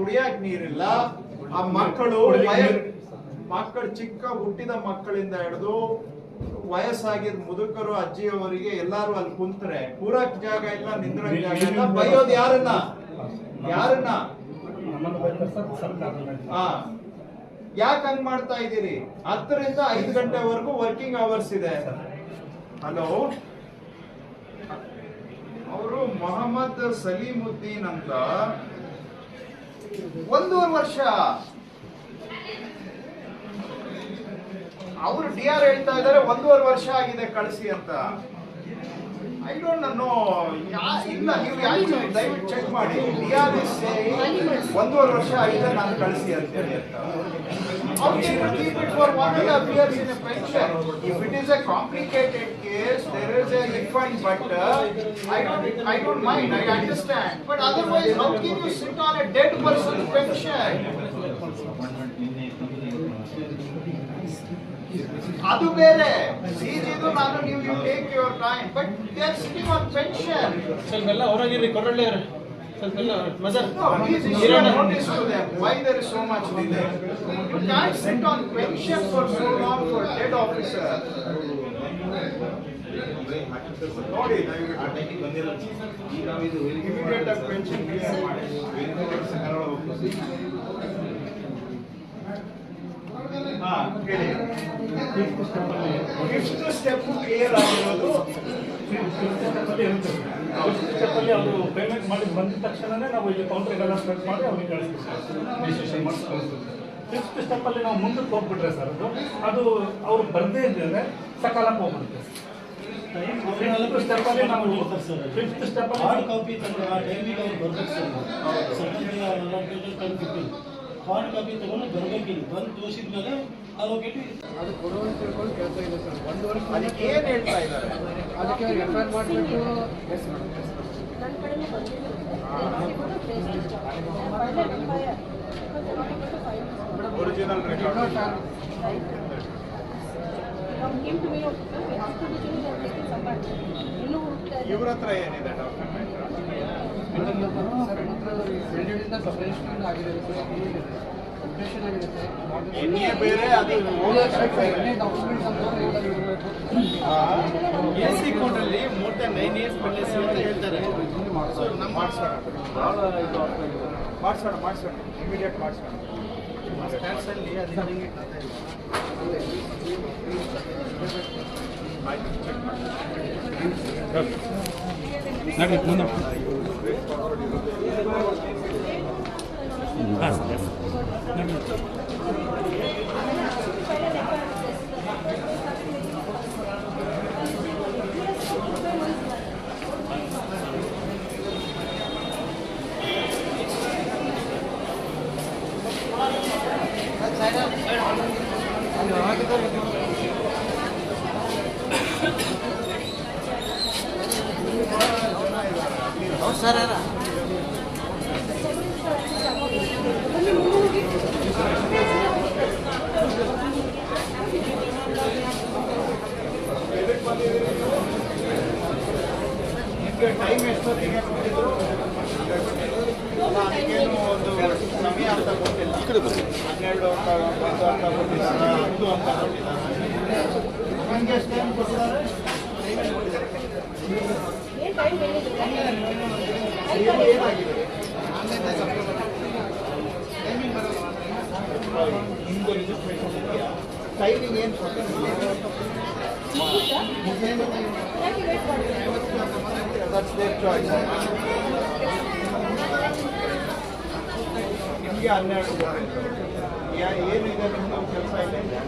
ಕುಡಿಯಕ್ ನೀರಿಲ್ಲ. ಆ ಮಕ್ಕಳು ಮಕ್ಕಳು ಚಿಕ್ಕ ಹುಟ್ಟಿದ ಮಕ್ಕಳಿಂದ ಹಿಡಿದು ವಯಸ್ಸಾಗಿದ್ ಮುದುಕರು ಅಜ್ಜಿಯವರಿಗೆ ಎಲ್ಲಾರು ಅಲ್ಲಿ ಕುಂತ್ರೆ ಕೂರಕ್ ಜಾಗ ಇಲ್ಲ ನಿಂದ್ರಕ್ ಜಾಗ ಇಲ್ಲ. ಬೈಯೋದು ಯಾರನ್ನ? ಯಾರನ್ನ? ಹಾ ಯಾಕೆ ಹಂಗ್ ಮಾಡ್ತಾ ಇದ್ದೀರಿ? ಹತ್ತರಿಂದ ಐದು ಗಂಟೆವರೆಗೂ ವರ್ಕಿಂಗ್ ಅವರ್ಸ್ ಇದೆ. ಹಲೋ? ಅವರು ಮೊಹಮ್ಮದ್ ಸಲೀಮುದ್ದೀನ್ ಅಂತ. ಒಂದೂವರೆ ವರ್ಷ. ಅವರು ಡಿ ಆರ್ ಹೇಳ್ತಾ ಇದ್ದಾರೆ ಒಂದೂವರೆ ವರ್ಷ ಆಗಿದೆ ಕಳಿಸಿ ಅಂತ. ಐ ಡೋಂಟ್ ನೋ ಇಲ್ಲ ನೀವು ಯಾಕೆ ದಯವಿಟ್ಟು ಚೆಕ್ ಮಾಡಿ. ಡಿ ಆರ್ ಎಸ್ ಒಂದೂವರೆ ವರ್ಷ ಆಗಿದೆ ನಾನು ಕಳಿಸಿ ಅಂತ ಹೇಳಿ ಅಂತ. Okay, keep it for one and in a? If it case, there is a refund, but uh, I don't, I don't mind, I understand. But otherwise, how can you sit on a dead person's pension? ಅದು ಬೇರೆ ಸಿಜಿದು ನಾನು ನೀವು you take your time but they are sitting on pension ಸ್ವಲ್ಪ ಎಲ್ಲ ಹೊರಗಿರಿ ಕೊರಳ್ಳಿ ಸ್ವಲ್ಪ ಎಲ್ಲ ಮಜಾ No, please issue a notice to them why there is so much delay. You can't sit pension ನೋಡಿ ಇಮಿಡಿಯೇಟ್ ಆಗಿ ಪೆನ್ಷನ್ ಕ್ಲಿಯರ್ ಮಾಡಿ. ಹಾ ಹೇಳಿ. ಫಿಫ್ತ್ ಸ್ಟೆಪ್ ಕ್ಲಿಯರ್ ಆಗಿರೋದು. ಸ್ಟೆಪ್ಪಲ್ಲಿ ಅವರು ಪೇಮೆಂಟ್ ಮಾಡಿ ಬಂದ ತಕ್ಷಣನೇ ನಾವು ಇಲ್ಲಿ ಕೌಂಟ್ರಿಗೆಲ್ಲ ಸ್ಪೆಂಡ್ ಮಾಡಿ ಅವ್ರಿಗೆ ಕಳಿಸ್ತೀವಿ ರಿಜಿಸ್ಟ್ರೇಷನ್ ಮಾಡಿ ಕಳಿಸ್ತೀವಿ ಫಿಫ್ತ್ ಸ್ಟೆಪ್ಪಲ್ಲಿ ನಾವು ಮುಂದಕ್ಕೆ ಹೋಗ್ಬಿಟ್ರೆ ಸರ್ ಅದು ಅದು ಅವ್ರು ಬರದೇ ಇದ್ದರೆ ಸಕಾಲಕ್ಕೆ ಹೋಗ್ಬಿಡುತ್ತೆ. ಫಿಫ್ತ್ ಸ್ಟೆಪ್ ಹಾರ್ಡ್ ಕಾಪಿ ತಂದ್ರೆ ಆ ಟೈಮಿಗೆ ಅವ್ರು ಬರ್ಬೇಕು ಸರ್ ಫಿಫ್ಟೀನ್ ಹಾರ್ಡ್ ಕಾಪಿ ತಗೊಂಡು ಬರ್ಬೇಕಿಲ್ಲ ಬಂದು ತೋರಿಸಿದ ಮೇಲೆ ಅದು ಕೊಡುವಂತ ತಿಳ್ಕೊಂಡು ಇದೆ ಸರ್ ಒಂದು ವರ್ಷ ಅದಕ್ಕೆ ಏನು ಹೇಳ್ತಾ ಇದ್ದಾರೆ ಅದಕ್ಕೆ ಅವ್ರು ಆರ್ ಮಾಡಿಬಿಟ್ಟು ಎಸ್ ಮೇಡಮ್ ಒರಿಜಿನಲ್ ರೆಕಾರ್ಡ್ ಇವ್ರ ಹತ್ರ ಏನಿದೆ ಬೇರೆ, ಅದು ಎ ಸಿ ಕೋರ್ಟಲ್ಲಿ ಮೋರ್ ದನ್ ನೈನ್ ಇಯರ್ಸ್ ಅಂತ ಹೇಳ್ತಾರೆ. ಮಾಡ್ಸೋಣ. ಮಾಡ್ಸೋಣ ಇಮಿಡಿಯೇಟ್ ಮಾಡ್ಸೋಣ. ಸ್ಟ್ಯಾಟ್ಸಲ್ಲಿ ಅದು ಹಿಂಗೆ ಕಥೆ ಇಲ್ಲ. ಆಯ್ತು ಚೆಕ್ ಮಾಡಿ ನಿಮಗೆ ಟೈಮ್ ಎಷ್ಟೊತ್ತಿಗೆ ಕೊಟ್ಟಿದ್ರು ಅಲ್ಲ, ಅದಕ್ಕೇನು ಒಂದು ಸಮಯ ಅಂತ ಗೊತ್ತಿಲ್ಲ ಹನ್ನೆರಡು ಅಂತ ಒಂದು ಅಂತ ಕೊಟ್ಟಿದ್ದಾರೆ ಹತ್ತು ಅಂತ ಕೊಟ್ಟಿದ್ದಾರೆ ನಿಮಗೆ ಎಷ್ಟು ಟೈಮ್ ಕೊಟ್ಟಿದ್ದಾರೆ ಏನ್ ಟೈಮ್ ಹೇಳಿದ್ರು ಏನು ಏನಾಗಿದೆ ನಿಮ್ದು ರಿಜಿಸ್ಟ್ರೇಷನ್ ಇದೆಯಾ ಟೈಮಿಂಗ್ ಏನು ಯಾಕೆ ವೇಟ್ ಮಾಡ್ತೀರಾ ದಟ್ಸ್ ದೇರ್ ಚಾಯ್ಸ್ ನಿಮಗೆ ಹನ್ನೆರಡು ಯಾ ಏನಿದೆ ನಿಮ್ಮದು ಕೆಲಸ ಇದೆ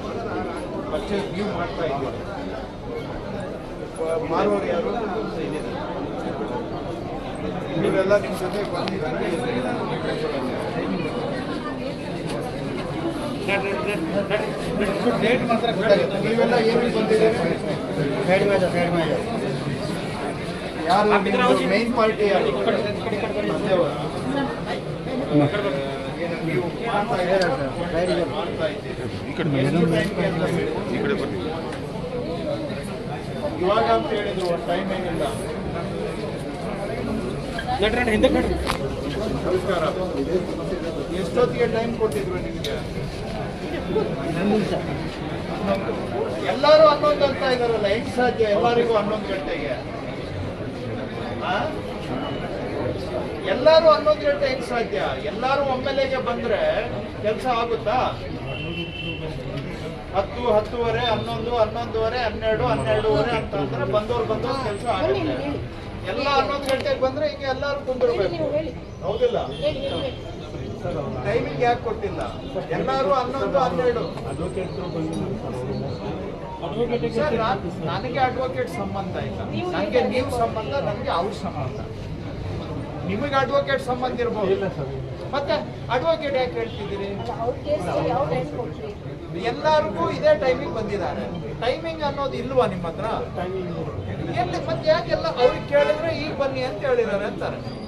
ಪರ್ಚೇಸ್ ನೀವು ಮಾಡ್ತಾ ಇದ್ದೀರಿ ಪ- ಮಾರುವವರು ಯಾರು ನೀವೆಲ್ಲ ನಿಮ್ಮ ಜೊತೆ ಬಂದಿದ್ದಾರೆ ಮಾತ್ರ. ನಮಸ್ಕಾರ ಎಷ್ಟೊತ್ತಿಗೆ ಟೈಮ್ ಕೊಟ್ಟಿದ್ರು ನಿಮಗೆ ಎಲ್ಲರೂ ಹನ್ನೊಂದು ಅಂತ ಇದಾರಲ್ಲ ಹೆಂಗ್ ಸಾಧ್ಯ ಎಲ್ಲರಿಗೂ ಹನ್ನೊಂದು ಗಂಟೆಗೆ. ಆ? ಎಲ್ಲರೂ ಹನ್ನೊಂದು ಗಂಟೆ ಹೆಂಗ್ ಸಾಧ್ಯ. ಎಲ್ಲರೂ ಒಮ್ಮೆಲೆಗೆ ಬಂದ್ರೆ ಕೆಲಸ ಆಗುತ್ತಾ? ಹತ್ತು ಹತ್ತುವರೆ ಹನ್ನೊಂದು ಹನ್ನೊಂದುವರೆ ಹನ್ನೆರಡು ಹನ್ನೆರಡುವರೆ ಅಂತ ಅಂದ್ರೆ ಬಂದವ್ರು ಬಂದವ್ರು ಕೆಲಸ ಆಗುತ್ತೆ. ಎಲ್ಲ ಹನ್ನೊಂದು ಗಂಟೆಗೆ ಬಂದ್ರೆ ಹಿಂಗೆ ಎಲ್ಲರೂ ಕುಂದಿರ್ಬೇಕು. ಹೌದಿಲ್ಲ? ಟೈಮಿಂಗ್ ಯಾಕೆ ಕೊಟ್ಟಿಲ್ಲ? ಎಲ್ಲರೂ ಹನ್ನೊಂದು ಹನ್ನೆರಡು. ಸರ್ ನಾನ್- ನನಗೆ ಅಡ್ವೊಕೇಟ್ ಸಂಬಂಧ ಇಲ್ಲ. ನನಗೆ ನೀವು ಸಂಬಂಧ ನನಗೆ ಅವ್ರ ಸಂಬಂಧ. ನಿಮಗೆ ಅಡ್ವೊಕೇಟ್ ಸಂಬಂಧ ಇರ್ಬೋದು. ಮತ್ತೆ ಅಡ್ವೊಕೇಟ್ ಯಾಕೆ ಹೇಳ್ತಿದ್ದೀರಿ? ಅಲ್ಲ ಕೇಸ್ ಯಾವ ಟೈಮ್ ಕೊಟ್ರಿ? ಎಲ್ಲರಿಗೂ ಇದೇ ಟೈಮಿಂಗ್ ಬಂದಿದ್ದಾರೆ. ಟೈಮಿಂಗ್ ಅನ್ನೋದು ಇಲ್ವಾ ನಿಮ್ಮ ಹತ್ರ? ಎಲ್ಲಿ ಮತ್ತೆ ಯಾಕೆಲ್ಲ ಅವ್ರಿಗೆ ಕೇಳಿದ್ರೆ ಈಗ ಬನ್ನಿ ಅಂತ ಹೇಳಿದ್ದಾರೆ ಅಂತಾರೆ.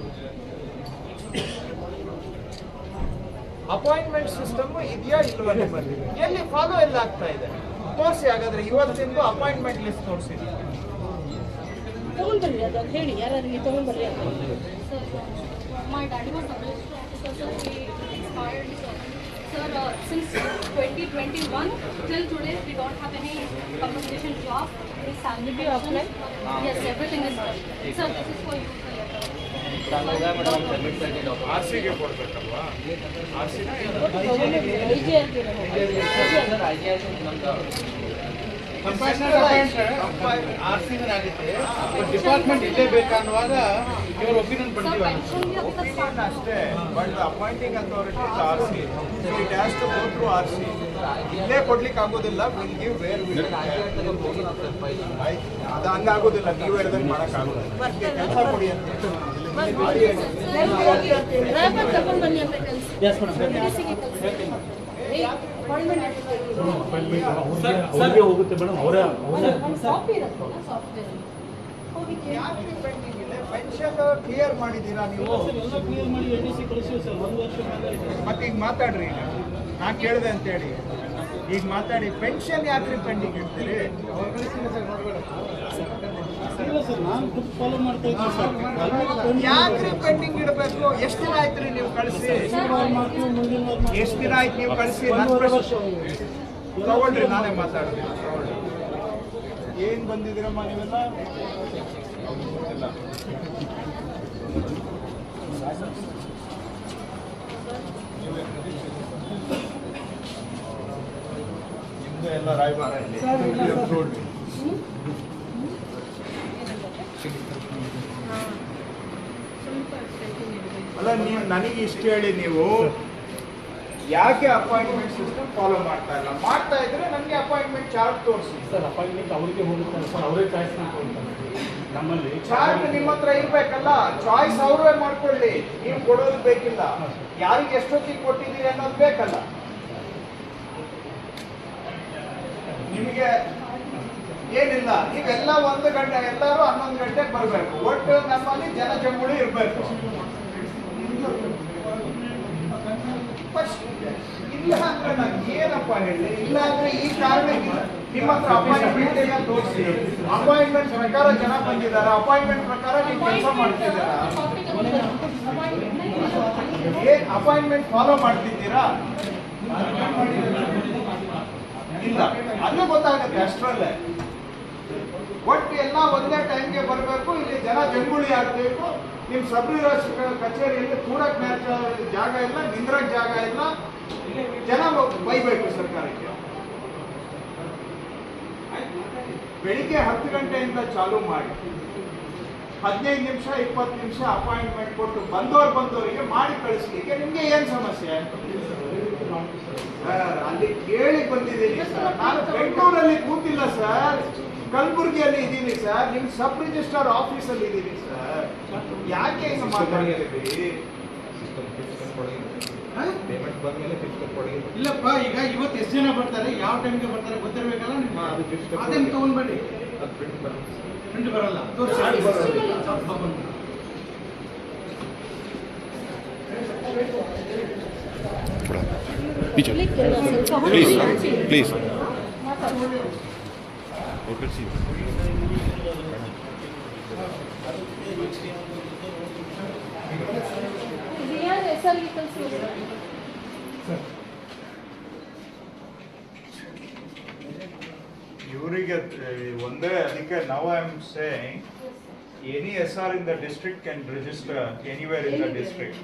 ಅಪಾಯಿಂಟ್ಮೆಂಟ್ ಸಿಸ್ಟಮ್ ಇದೆಯಾ ಇಲ್ವಾ ನಿಮ್ಮಲ್ಲಿ? ಎಲ್ಲಿ ಫಾಲೋ ಎಲ್ಲ ಆಗ್ತಾ ಇದೆ? ತೋರಿಸಿ ಹಾಗಾದ್ರೆ ಇವತ್ತಿಂದು ಅಪಾಯಿಂಟ್ಮೆಂಟ್ ಲಿಸ್ಟ್ ತೋರಿಸಿ. ತಗೊಂಡ್ರಿ ಅದು ಹೇಳಿ ಯಾರಿಗೆ ತಗೊಂಡ್ಬರ್ಲಿ sir since twenty twenty one till today we don't have any communication job salary offline yes everything is sir this is for you R ಸಿಗೆ ಕೊಡ್ಬೇಕಲ್ವಾ R C I G department ಇಲ್ಲೇ ಬೇಕನ್ನುವಾಗ ಇವರು opinion start. ಅಷ್ಟೇ but appointing authority R C it has to go through R C ಇಲ್ಲೇ ಕೊಡ್ಲಿಕ್ಕೆ ಆಗೋದಿಲ್ಲ will give wear ಅದು ಹಂಗಾಗೋದಿಲ್ಲ ನೀವು ಹೇಳ್ದಂಗೆ ಮಾಡೋಕ್ಕಾಗೋದಿಲ್ಲ ಕೆಲಸ ಕೊಡಿ ಅಂತ ಅವ್ರಿಗೆ ಹೋಗುತ್ತೆ ಮೇಡಮ್ ಅವರ ಕಾಪಿ ಇರುತ್ತಲ್ಲ ಸಾಫ್ಟ್ವೇರ್ ಹೋಗಿ ಯಾಕೆ ಪೆನ್ಷನ್ ಕ್ಲಿಯರ್ ಮಾಡಿದ್ದೀರಾ ನೀವು? ಎಲ್ಲ ಕ್ಲಿಯರ್ ಮಾಡಿ ಎನ್ ಡಿ ಸರ್ ಒಂದು ವರ್ಷ ಮೇಲೆ ಆಯ್ತು. ಮತ್ತೆ ಈಗ ಮಾತಾಡ್ರಿ ಈಗ. ನಾನು ಕೇಳಿದೆ ಅಂತೇಳಿ ಈಗ ಮಾತಾಡಿ ಪೆನ್ಷನ್ ಯಾಕ್ರಿ ಪೆಂಡಿಂಗ್ ಇಡ್ತೀರಿ ಯಾಕ್ರಿ ಪೆಂಡಿಂಗ್ ಇಡಬೇಕು ಎಷ್ಟು ದಿನ ಆಯ್ತು ನೀವು ಕಳಿಸಿ? ಎಷ್ಟು ದಿನ ಆಯ್ತು ನೀವು ಕಳಿಸಿ? ತಗೊಳ್ರಿ ನಾನೇ ಮಾತಾಡ್ತೀನಿ. ಏನು ಬಂದಿದ್ದೀರಮ್ಮ ನೀವೆಲ್ಲ. ನಿಮ್ದು ಎಲ್ಲ ರಾಯಭಾರ ಇಲ್ಲಿ. ನೋಡ್ರಿ. ಅಲ್ಲ ನೀವು ನನಗೆ ಇಷ್ಟು ಹೇಳಿ ನೀವು ಯಾಕೆ ಅಪಾಯಿಂಟ್ಮೆಂಟ್ ಸಿಸ್ಟಮ್ ಫಾಲೋ ಮಾಡ್ತಾ ಇಲ್ಲ? ಮಾಡ್ತಾ ಇದ್ರೆ ನನಗೆ ಅಪಾಯಿಂಟ್ಮೆಂಟ್ ಚಾರ್ಜ್ ತೋರಿಸಿ. ಸರ್ ಅಪಾಯಿಂಟ್ಮೆಂಟ್ ಅವರಿಗೆ ಹೋಗುತ್ತಾರೆ ಸರ್ ಅವರೇ ಚಾಯ್ಸ್ ಮಾಡ್ಕೊಳ್ತಾರೆ. ನಮ್ಮಲ್ಲಿ ಚಾರ್ಜ್ ನಿಮ್ಮ ಹತ್ರ ಇರ್ಬೇಕಲ್ಲ ಚಾಯ್ಸ್ ಅವರೇ ಮಾಡ್ಕೊಳ್ಳಿ. ನೀವು ಕೊಡೋದು ಬೇಕಿಲ್ಲ. ಯಾರಿಗೆ ಎಷ್ಟೊತ್ತಿಗೆ ಕೊಟ್ಟಿದ್ದೀರಿ ಅನ್ನೋದು ಬೇಕಲ್ಲ. ನಿಮಗೆ ಏನಿಲ್ಲ ನೀವೆಲ್ಲ ಒಂದು ಗಂಟೆ ಎಲ್ಲರೂ ಹನ್ನೊಂದು ಗಂಟೆಗೆ ಬರಬೇಕು. ಒಟ್ಟು ನಮ್ಮಲ್ಲಿ ಜನ ಜಂಗುಳಿ ಇಲ್ಲ ಅಂದ್ರೆ ನಾನು ಏನಪ್ಪ ಹೇಳಿ ಇಲ್ಲ ಅಂದ್ರೆ ಈ ಕಾರಣ ನಿಮ್ಮ ಹತ್ರ ಅಪಾಯಿಂಟ್ಮೆಂಟ್ ಎಲ್ಲ ತೋರಿಸಿ ಅಪಾಯಿಂಟ್ಮೆಂಟ್ ಪ್ರಕಾರ ಜನ ಬಂದಿದ್ದಾರೆ. ಅಪಾಯಿಂಟ್ಮೆಂಟ್ ಪ್ರಕಾರ ನೀವು ಕೆಲಸ ಮಾಡ್ತಿದ್ದೀರಾ? ಏನ್ ಅಪಾಯಿಂಟ್ಮೆಂಟ್ ಫಾಲೋ ಮಾಡ್ತಿದ್ದೀರಾ ಇಲ್ಲ. ಅಲ್ಲೂ ಗೊತ್ತಾಗುತ್ತೆ ಅಷ್ಟರಲ್ಲೇ. ಒಟ್ಟು ಎಲ್ಲ ಒಂದೇ ಟೈಮ್ಗೆ ಬರಬೇಕು. ಇಲ್ಲಿ ಜನ ಜಂಗುಳಿ ಆಗಬೇಕು. ನಿಮ್ಮ ಸಬ್ ಕಚೇರಿಯಲ್ಲಿ ಕೂಡಕ್ ಮ್ಯಾಚ್ ಜಾಗ ಇಲ್ಲ, ನಿಂದ್ರಕ್ ಜಾಗ ಇಲ್ಲ. ಜನ ಬೈಬೇಕು ಸರ್ಕಾರಕ್ಕೆ. ಬೆಳಿಗ್ಗೆ ಹತ್ತು ಗಂಟೆಯಿಂದ ಚಾಲೂ ಮಾಡಿ. ಹದಿನೈದು ನಿಮಿಷ, ಇಪ್ಪತ್ತು ನಿಮಿಷ ಅಪಾಯಿಂಟ್ಮೆಂಟ್ ಕೊಟ್ಟು ಬಂದವ್ರು ಬಂದವರಿಗೆ ಮಾಡಿ ಕಳಿಸ್ಲಿಕ್ಕೆ ನಿಮ್ಗೆ ಏನ್ ಸಮಸ್ಯೆ? ಸರ್ ಅಲ್ಲಿ ಕೇಳಿ ಬಂದಿದ್ದೀನಿ ಸರ್. ನಾನು ಬೆಂಗಳೂರಲ್ಲಿ ಕೂತಿಲ್ಲ ಸರ್. ಕಲಬುರಗಿಯಲ್ಲಿ ಇದ್ದೀನಿ ಸರ್. ನಿಮ್ ಸಬ್ ರಿಜಿಸ್ಟ್ರಾರ್ ಆಫೀಸಲ್ಲಿ ಇದ್ದೀನಿ ಸರ್. ಯಾಕೆ ಹಿಂಗೆ ಮಾತಾಡ್ತಿದ್ದೀರಿ? ಕೊಡಿ ಇಲ್ಲಪ್ಪ ಈಗ ಇವತ್ತು ಎಷ್ಟು ಜನ ಬರ್ತಾರೆ? ಯಾವ ಟೈಮ್ಗೆ ಬರ್ತಾರೆ ಗೊತ್ತಿರ್ಬೇಕಲ್ಲ ನಿಮ್ಮ ಅದನ್ನ ತಗೊಂಡ್ಬನ್ನಿ ಪ್ರಿಂಟ್ ಬರಲ್ಲ. ತೋರಿಸಿ. ಕ್ಲಿಕ್ ಇಲ್ಲ ಸ್ವಲ್ಪ Please, ಹೊರಡಿ. please. ಮಾತಾಡಿ. ಇದು ಯಾರು ಹೆಸರಿಗೆ ಕಳಿಸಿ ಇವರಿಗೆ ಒಂದೇ ಅದಕ್ಕೆ now I am saying any S R in the district can register anywhere in the district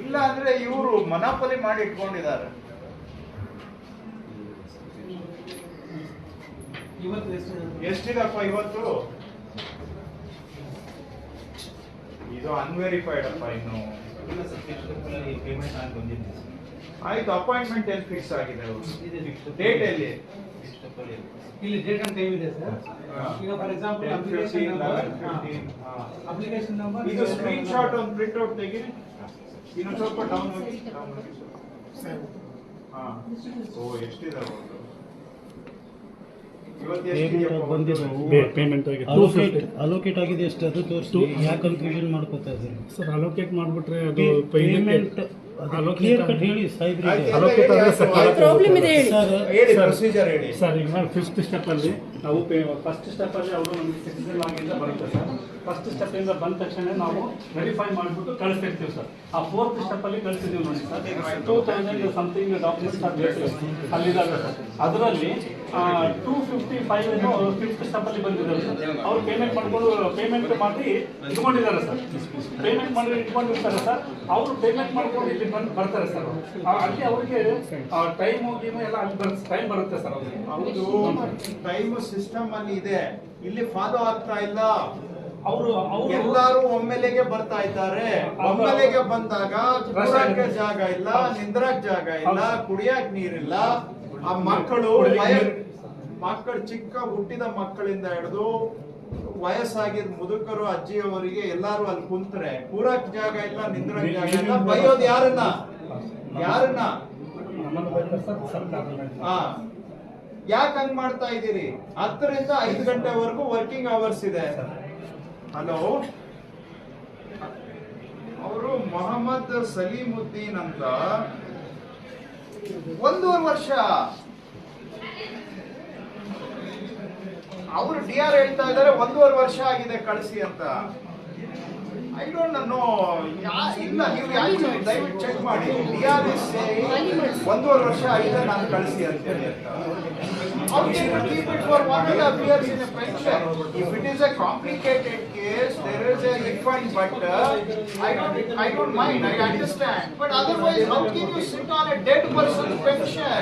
ಇಲ್ಲ ಅಂದ್ರೆ ಇವರು ಮನಪಲಿ ಮಾಡಿ ಇಟ್ಕೊಂಡಿದ್ದಾರೆ. ಎಷ್ಟಿದಪ್ಪ ಇವತ್ತು? ಇದು ಅನ್ವೆರಿಫೈಡ್ ಅಪ್ಪ ಇನ್ನು. ಇಲ್ಲ ಸರ್ ಪೇಮೆಂಟ್ ಆಗಿ ಬಂದಿದೆ ಆಯ್ತು ಅಪಾಯಿಂಟ್ಮೆಂಟ್ ಎಲ್ಲಿ ಫಿಕ್ಸ್ ಆಗಿದೆ ಡೇಟ್ ಎಲ್ಲಿ? ಇಲ್ಲಿ ಡೇಟ್ ಅಂತ ಇದೆ ಸರ್. ಈಗ ಫಾರ್ ಎಕ್ಸಾಂಪಲ್ ಅಪ್ಲಿಕೇಶನ್ 15, ನಂಬರ್ 11, 15, ಹಾ. ಅಪ್ಲಿಕೇಶನ್ ನಂಬರ್ ಇದು ಸ್ಕ್ರೀನ್ ಶಾಟ್ ಒಂದು ಪ್ರಿಂಟ್ ಔಟ್ ತೆಗೀರಿ. ಇನ್ನು ಸ್ವಲ್ಪ ಡೌನ್ ಹೋಗಿ ಹಾ. ಓ ಎಷ್ಟಿದಾವೆ ಪೇಮೆಂಟ್ ಅಲೋಕೇಟ್ ಅಲೋಕೇಟ್ ಆಗಿದೆ. ಎಷ್ಟು ಅದು ತೋರಿಸ್ತು ಯಾಕೆ ಕನ್ಫ್ಯೂಷನ್ ಮಾಡ್ಕೋತಾ ಇದ್ದಾರೆ? ಸರ್ ಅಲೋಕೇಟ್ ಮಾಡ್ಬಿಟ್ರೆ ಅದು ಪೇಮೆಂಟ್ ಅಲೋಕೇಟ್ ಕಟ್ ಹೇಳಿ ಸರ್, ಪ್ರಾಬ್ಲಮ್ ಇದೆ ಹೇಳಿ. ಸರ್ ಹೇಳಿ ಪ್ರೊಸೀಜರ್ ಹೇಳಿ. ಸರ್ ಈಗ ಫಿಫ್ತ್ ಸ್ಟೆಪ್ ಅಲ್ಲಿ ನಾವು ಫಸ್ಟ್ ಸ್ಟೆಪ್ ಅಲ್ಲಿ ಅವರು ನಮಗೆ ಸಿಟಿಸನ್ ಆಗಿಂದ ಬರುತ್ತೆ ಸರ್. ಫಸ್ಟ್ ಸ್ಟೆಪ್ ಇಂದ ಬಂದ ತಕ್ಷಣ ನಾವು ವೆರಿಫೈ ಮಾಡಿಬಿಟ್ಟು ಕಳಿಸ್ತಿರ್ತೀವಿ ಸರ್. ಆ ಫೋರ್ತ್ ಸ್ಟೆಪ್ ಅಲ್ಲಿ ಕಳಿಸಿದೀವಿ ನೋಡಿ sir. Two thousand something documents are ಬೇಕು. ಅಲ್ಲಿದಾಗ ಸರ್. ಅದರಲ್ಲಿ two fifty five fifth step ಅಲ್ಲಿ ಬಂದಿದ್ದಾರೆ ಸರ್. ಅವ್ರು ಪೇಮೆಂಟ್ ಮಾಡ್ಕೊಂಡು ಪೇಮೆಂಟ್ ಮಾಡಿ ಇಟ್ಕೊಂಡಿದ್ದಾರೆ ಸರ್. ಪೇಮೆಂಟ್ ಮಾಡಿ ಇಟ್ಕೊಂಡಿರ್ತಾರೆ ಸರ್. ಅವರು ಪೇಮೆಂಟ್ ಮಾಡ್ಕೊಂಡು ಇಲ್ಲಿ ಬಂದು ಬರ್ತಾರೆ ಸರ್ ಅವ್ರು. ಅಲ್ಲಿ ಅವ್ರಿಗೆ ಟೈಮ್ ಗೀಮು ಎಲ್ಲ ಅಲ್ಲಿ ಬರ್ ಟೈಮ್ ಬರುತ್ತೆ ಸರ್ ಅವ್ರಿಗೆ. ಹೌದು ಟೈಮ್ ಸಿಸ್ಟಮ್ ಅಲ್ಲಿ ಇದೆ. ಇಲ್ಲಿ ಫಾಲೋ ಆಗ್ತಾ ಇಲ್ಲ. ಅವರು ಅವರು ಎಲ್ಲಾರು ಒಮ್ಮೆಲೆಗೆ ಬರ್ತಾ ಇದ್ದಾರೆ. ಒಮ್ಮೆಲೆಗೆ ಬಂದಾಗ ಕೂಡಕ್ಕೆ ಜಾಗ ಇಲ್ಲ ನಿಂದ್ರಕ್ ಜಾಗ ಇಲ್ಲ ಕುಡಿಯಕ್ ನೀರಿಲ್ಲ. ಆ ಮಕ್ಕಳು ಮಕ್ಕಳು ಚಿಕ್ಕ ಹುಟ್ಟಿದ ಮಕ್ಕಳಿಂದ ಹಿಡಿದು ವಯಸ್ಸಾಗಿದ್ ಮುದುಕರು ಅಜ್ಜಿಯವರಿಗೆ ಎಲ್ಲಾರು ಅಲ್ಲಿ ಕುಂತ್ರೆ ಕೂರಕ್ ಜಾಗ ಇಲ್ಲ ನಿಂದ್ರಕ್ ಜಾಗ ಇಲ್ಲ. ಬೈಯೋದು ಯಾರನ್ನ? ಯಾರನ್ನ? ಹಾ ಯಾಕೆ ಹಂಗ್ ಮಾಡ್ತಾ ಇದ್ದೀರಿ? ಹತ್ತರಿಂದ ಐದು ಗಂಟೆವರೆಗೂ ವರ್ಕಿಂಗ್ ಅವರ್ಸ್ ಇದೆ. ಹಲೋ ಅವರು ಮೊಹಮ್ಮದ್ ಸಲೀಮುದ್ದೀನ್ ಅಂತ. ಒಂದೂವರೆ ವರ್ಷ. ಅವರು ಡಿ ಆರ್ ಹೇಳ್ತಾ ಇದ್ದಾರೆ, ಒಂದೂವರೆ ವರ್ಷ ಆಗಿದೆ, ಕಳಿಸಿ ಅಂತ. ಐ ಡೋಂಟ್ ನೋ ಇಲ್ಲ ನೀವು ಯಾಕೆ ದಯವಿಟ್ಟು ಚೆಕ್ ಮಾಡಿ ಡಿ ಆರ್ ಎಸ್ ಒಂದೂವರೆ ವರ್ಷ ಆಗಿದೆ ನಾನು ಕಳಿಸಿ ಅಂತ ಹೇಳಿ ಅಂತ How can you keep it for one and a half years in a pension? If it is a complicated case, there is a refund, but uh, I don't, I don't mind, I understand. But otherwise, how can you sit on a dead person's pension?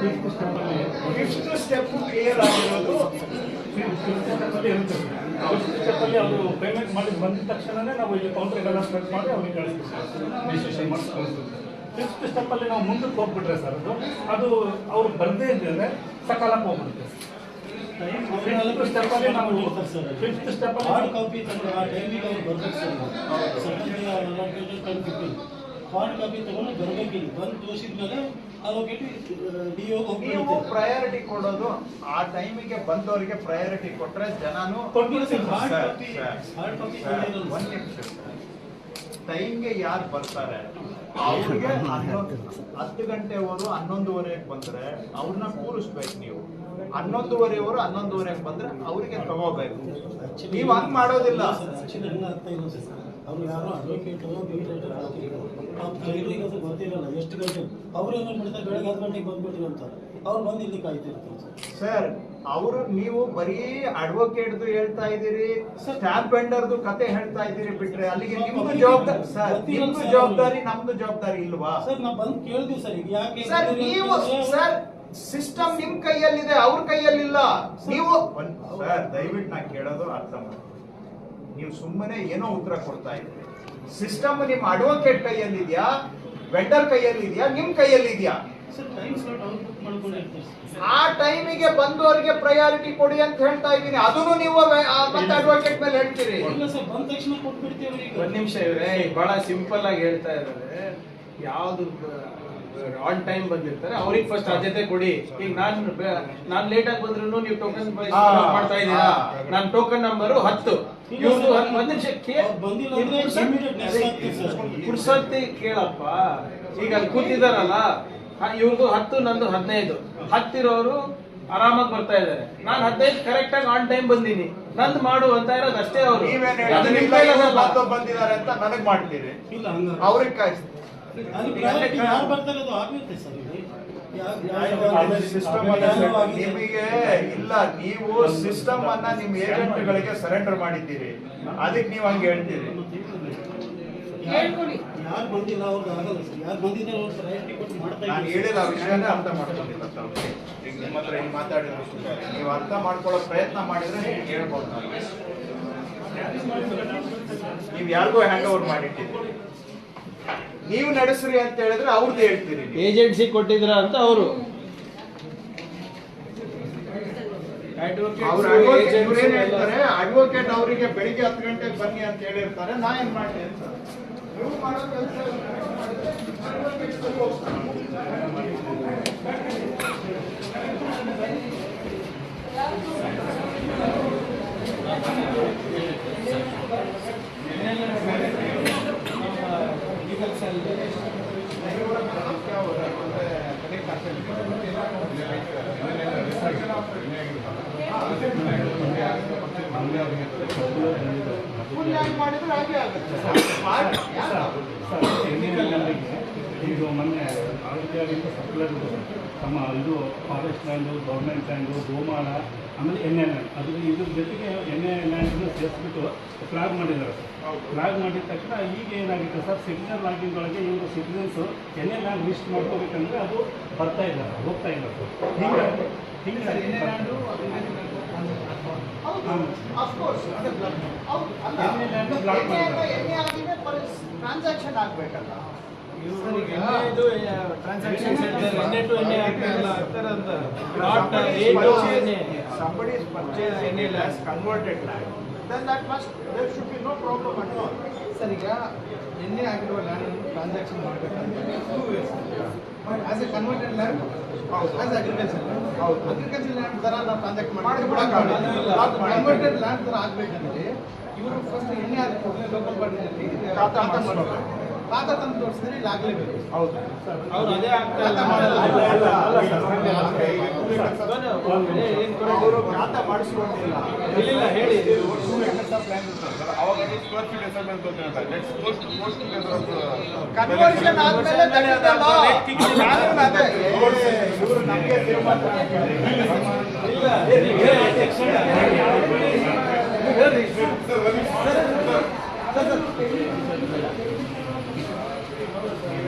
Fifth step clear ಆಗಿರೋದು. ಸ್ಟೆಪ್ಪಲ್ಲಿ ಅವರು payment ಮಾಡಿ ಬಂದ ತಕ್ಷಣನೇ ನಾವು ಇಲ್ಲಿ ಕೌಂಟ್ರಿಗೆಲ್ಲ start ಮಾಡಿ ಅವ್ರಿಗೆ ಕಳಿಸ್ತೀವಿ ರಿಜಿಸ್ಟ್ರೇಷನ್ ಮಾಡಿಸಿ ಕಳಿಸ್ತೀವಿ ಫಿಫ್ತ್ ಸ್ಟೆಪ್ಪಲ್ಲಿ ನಾವು ಮುಂದಕ್ಕೆ ಹೋಗ್ಬಿಟ್ರೆ ಸರ್ ಅದು ಅದು ಅವ್ರು ಬರದೇ ಇದ್ದರೆ ಸಕಾಲಕ್ಕೆ ಹೋಗ್ಬಿಡುತ್ತೆ ಫಿಫ್ತ್ ಸ್ಟೆಪ್ಪಲ್ಲಿ ನಾವು ಫಿಫ್ತ್ ಹಾರ್ಡ್ ಸ್ಟೆಪ್ಪಲ್ಲಿ ಕಾಪಿ ತಂದ್ರೆ ಆ ಟೈಮಿಗೆ ಅವ್ರು ಬರ್ಬೇಕು ಸರ್ ಹಾರ್ಡ್ ಕಾಪಿ ತಗೊಂಡು ಬರ್ಬೇಕಿಲ್ಲ. ಬಂದು ತೋರಿಸಿದ್ಮೇಲೆ ಅಲೋಕೇಟ್ ಡಿ ನೀವು ಪ್ರಯಾರಿಟಿ ಕೊಡೋದು ಆ ಟೈಮಿಗೆ ಬಂದವರಿಗೆ ಪ್ರಯಾರಿಟಿ ಕೊಟ್ರೆ ಜನನು ಕೊಟ್ಬಿಡ್ತೀವಿ hard sir, copy sir, hard copy sir, ಕೊಟ್ಟಿರಲ್ಲ ಒಂದ್ ನಿಮಿಷ ಟೈಮ್ಗೆ ಯಾರು ಬರ್ತಾರೆ? ಅವ್ರಿಗೆ ಹತ್ತು ಗಂಟೆವರು ಹನ್ನೊಂದುವರೆಗೆ ಬಂದ್ರೆ ಅವ್ರನ್ನ ಕೂರಿಸ್ಬೇಕು ನೀವು. ಹನ್ನೊಂದುವರೆಯವರು ಹನ್ನೊಂದುವರೆಗೆ ಬಂದ್ರೆ ಅವರಿಗೆ ತಗೋಬೇಕು. ನೀವು ಹಂಗ್ ಮಾಡೋದಿಲ್ಲ. ಅವ್ರು ಯಾರೋ ಅಡ್ವೊಕೇಟ್ ಅದು ಗೊತ್ತಿರಲ್ಲ ಎಷ್ಟು ಗಂಟೆ ಅವ್ರು ಏನೋ ಮಾಡ್ತಾರೆ ಬೆಳಗ್ಗೆ ಹತ್ತು ಗಂಟೆಗೆ ಬಂದ್ಬಿಟ್ರಿ ಅಂತ. ಅವ್ರು ಬಂದು ಇಲ್ಲಿ ಕಾಯ್ತಿರ್ತಾರೆ ಸರ್ ಸರ್ ಅವರು ನೀವು ಬರೀ ಅಡ್ವೊಕೇಟ್ದು ಹೇಳ್ತಾ ಇದ್ದೀರಿ ಸ್ಟಾಂಪ್ ವೆಂಡರ್ದು ಕತೆ ಹೇಳ್ತಾ ಇದ್ದೀರಿ ಬಿಟ್ರೆ ಅಲ್ಲಿಗೆ ನಿಮ್ದು ಜವಾಬ್ದಾರಿ ಸರ್ ನಿಮ್ದು ಜವಾಬ್ದಾರಿ ನಮ್ದು ಜವಾಬ್ದಾರಿ ಇಲ್ವಾ? ಸರ್ ನಾ ಬಂದು ಕೇಳಿದ್ವಿ ಸರ್. ಈಗ ಯಾಕೆ ಸರ್ ನೀವು ಸರ್ ಸಿಸ್ಟಮ್ ನಿಮ್ ಕೈಯಲ್ಲಿದೆ ಅವ್ರ ಕೈಯಲ್ಲಿಲ್ಲ. ನೀವು ಸರ್ ದಯವಿಟ್ಟು ನಾ ಕೇಳೋದು ಅರ್ಥ ಮಾಡಿ ನೀವು ಸುಮ್ಮನೆ ಏನೋ ಉತ್ತರ ಕೊಡ್ತಾ ಇದ್ದೀರಿ. ಸಿಸ್ಟಮ್ ನಿಮ್ ಅಡ್ವೊಕೇಟ್ ಕೈಯಲ್ಲಿದ್ಯಾ? ವೆಂಡರ್ ಕೈಯಲ್ಲಿದೆಯಾ? ನಿಮ್ ಕೈಯಲ್ಲಿದ್ಯಾ? ಸರ್ ಟೈಮ್ ಸ್ಲಾಟ್ ಅವ್ರು ಬುಕ್ ಮಾಡ್ಕೊಂಡಿರ್ತಾರೆ ಆ ಟೈಮಿಗೆ ಬಂದವರಿಗೆ ಪ್ರಯಾರಿಟಿ ಕೊಡಿ ಅಂತ ಹೇಳ್ತಾ ಇದ್ದೀನಿ. ಅದನ್ನು ನೀವು ಆ ಮತ್ತೆ ಅಡ್ವೊಕೇಟ್ ಮೇಲೆ ಹೇಳ್ತೀರಿ. ಒಂದ್ ನಿಮಿಷ ಇವ್ರೆ ಬಹಳ ಸಿಂಪಲ್ ಆಗಿ ಹೇಳ್ತಾ ಇದ್ದಾರೆ. ಯಾವ್ದು ಆನ್ ಟೈಮ್ ಬಂದಿರ್ತಾರೆ ಅವ್ರಿಗೆ ಫಸ್ಟ್ ಆದ್ಯತೆ ಕೊಡಿ. ಈಗ ನಾನ್ ನಾನು ನಾನ್ ಲೇಟ್ ಆಗಿ ಬಂದ್ರು ನೀವು ಟೋಕನ್. ಮಾಡ್ತಾ ಇದ್ದೀರಾ? ನನ್ನ ಟೋಕನ್ ನಂಬರ್ ಹತ್ತು. ಒಂದ್ ನಿಮಿಷ ಪುರ್ಸತ್-. ಕೇಳಪ್ಪ. ಈಗ ಅಲ್ಲಿ ಕೂತಿದಾರಲ್ಲ ಇವ್ರದ್ದು ಹತ್ತು ನಂದು ಹದಿನೈದು. ಹತ್ತಿರೋರು ಆರಾಮಾಗಿ ಬರ್ತಾ ಇದಾರೆ ನಾನು ಹದಿನೈದು ಕರೆಕ್ಟ್ ಆಗಿ ಆನ್ ಟೈಮ್ ಬಂದೀನಿ. ನಂದ್ ಮಾಡು ಅಂತ ಇರೋದು ಅಷ್ಟೇ ಅವರು. ಬಂದಿದ್ದಾರೆ ಅಂತ ನನಗ್ ಮಾಡ್ತೀರಿ. ಅವ್ರಿಗೆ ಕಾಯಿಸ್ತೀರಿ ನಿಮಗೆ ಇಲ್ಲ ನೀವು ಸಿಸ್ಟಮ್ ಅನ್ನ ನಿಮ್ ಏಜೆಂಟ್ಗಳಿಗೆ ಸರೆಂಡರ್ ಮಾಡಿದ್ದೀರಿ. ಅದಕ್ಕೆ ನೀವು ಹಂಗೆ ಹೇಳ್ತೀರಿ. ಯಾರು ಬಂದಿಲ್ಲ ಅವ್ರಿಗೆ ಯಾರು ಬಂದಿದ್ದಾರೆ ಅವ್ರು ಪ್ರಯಾರಿಟಿ ಕೊಟ್ಟು ಮಾಡ್ತಾ ನಾನು ಹೇಳಿಲ್ಲ ವಿಷಯನೇ ಅರ್ಥ ಮಾಡ್ಕೊಂಡಿಲ್ಲ ಈಗ ನಿಮ್ಮ ಹತ್ರ ಹಿಂಗ್ ಮಾತಾಡಿದ್ರೆ ನೀವು ಅರ್ಥ ಮಾಡ್ಕೊಳ್ಳೋ ಪ್ರಯತ್ನ ಮಾಡಿದ್ರೆ ನೀವು ಹೇಳ್ಬೋದು ನೀವು ಯಾರಿಗೋ ಹ್ಯಾಂಡ್ ಓವರ್ ಮಾಡಿಟ್ಟಿದ್ದೀರಿ. ನೀವು ನಡೆಸ್ರಿ ಅಂತ ಹೇಳಿದ್ರೆ ಅವ್ರದ್ದು ಹೇಳ್ತೀರಿ ಏಜೆನ್ಸಿ ಕೊಟ್ಟಿದ್ರ ಅಂತ ಅವರು. ಅಡ್ವೊಕೇಟ್ ಅವರಿಗೆ ಬೆಳಿಗ್ಗೆ ಹತ್ತು ಗಂಟೆಗೆ ಬನ್ನಿ ಅಂತ ಹೇಳಿರ್ತಾರೆ. ನಾ ಏನ್ ಅಂತ. ನೀವು ಮಾಡೋ ಕೆಲ್ಸ ಇದು ಮೊನ್ನೆ ಆರೋಗ್ಯದಿಂದ ಸರ್ಕ್ಯುಲರ್ ಇದೆ ಸರ್. ತಮ್ಮ ಇದು ಫಾರೆಸ್ಟ್ ಲ್ಯಾಂಡು ಗೌರ್ಮೆಂಟ್ ಲ್ಯಾಂಡು ಗೋಮಾಳ ಆಮೇಲೆ ಎನ್ ಎ ಲ್ಯಾಂಡ್ ಅದ್ರ ಇದ್ರ ಜೊತೆಗೆ ಎನ್ ಎ ಲ್ಯಾಂಡನ್ನು ಸೇರಿಸ್ಬಿಟ್ಟು ಫ್ಲಾಗ್ ಮಾಡಿದ್ದಾರೆ. ಸರ್ ಫ್ಲಾಗ್ ಮಾಡಿದ ತಕ್ಷಣ ಈಗ ಏನಾಗುತ್ತೆ ಸರ್? ಸಿಟಿಜನ್ ಲಾಗಿನ್ ಒಳಗೆ ಇವರು citizens N A land list ಮಾಡ್ಕೋಬೇಕಂದ್ರೆ ಅದು ಬರ್ತಾ ಇಲ್ಲ ಸರ್ ಹೋಗ್ತಾ ಇಲ್ಲ ಸರ್. ಹಿಂಗಾಗಿ ಹಿಂಗಾಗಿ N. N A land block ಮಾಡ್ತಾರೆ. ಟ್ರಾನ್ಸಾಕ್ಷನ್ ಆಗ್ಬೇಕಲ್ಲ. Somebody is purchased any land, converted land, then that must, there should be no problem at all. Sir ಈಗ ಎಣ್ಣೆ ಆಗಿರುವ ಲ್ಯಾಂಡ್ ಟ್ರಾನ್ಸಾಕ್ಷನ್ ಮಾಡಬೇಕಂದ್ರೆ two ways as a converted land ಹೌದು. As agriculture ಹೌದು. Agriculture land ಥರ ನಾವು transact ಮಾಡಿ. Converted land ಥರ ಆಗಬೇಕಂದ್ರೆ ಇವರು ಫಸ್ಟ್ ಎಣ್ಣೆ ಆದ ಕೂಡಲೇ ಲೋಕಲ್ ಬಾಡಿನಲ್ಲಿ ಖಾತಾ. ಖಾತಾ ತಂದು ತೋರಿಸಿದ್ರೆ ಇಲ್ಲಿ ಆಗ್ಲೇಬೇಕು ಹೌದು. ಅವ್ರು ಅದೇ ಆಗ್ತಾ ಇಲ್ಲ ಅಲ್ಲ, ಅಲ್ಲ, ಅಲ್ಲ, ಸರ್. ಅವರು ಖಾತಾ ಮಾಡಿಸ್ಕೊಂಡಿಲ್ಲ ಪೋಸ್ಟ್ ಹೇಳಿ. ಕನ್ವರ್ಷನ್ ಆದ್ಮೇಲೆ ನಡೆಯೋದಲ್ಲ. ಕಾನೂನು ಅದೇ. ಏ, ಇವ್ರು ಸರ್ ತೀರ್ಮಾನ